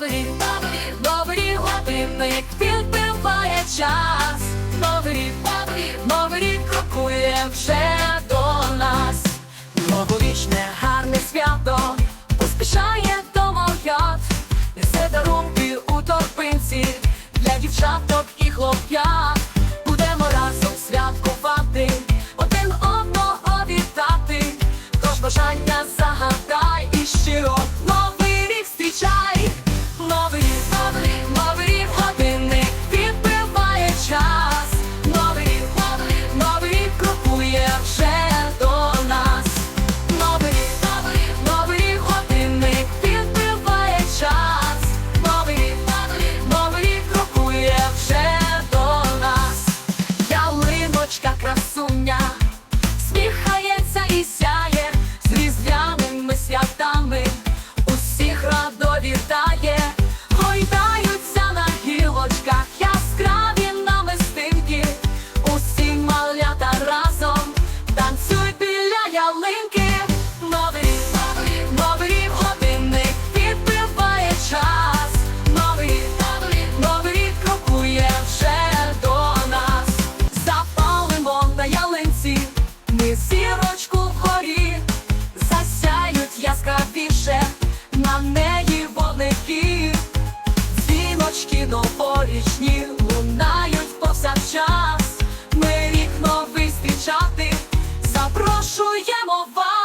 новий новий новий годинник підбиває час. Новий рік, новий рік, крокує вже до нас. Новорічне гарне свято поспішає домов'ят, несе дарунки у торпинці для дівчаток і хлоп'ят. ялинки, новий рік, новий годинник підбиває час, новий рік, новий рік вже до нас. Запалимо на ялинці, ми сірочку вгорі, засяють яскравіше на неї вогники, дзвіночки новорічні. Нашує мова.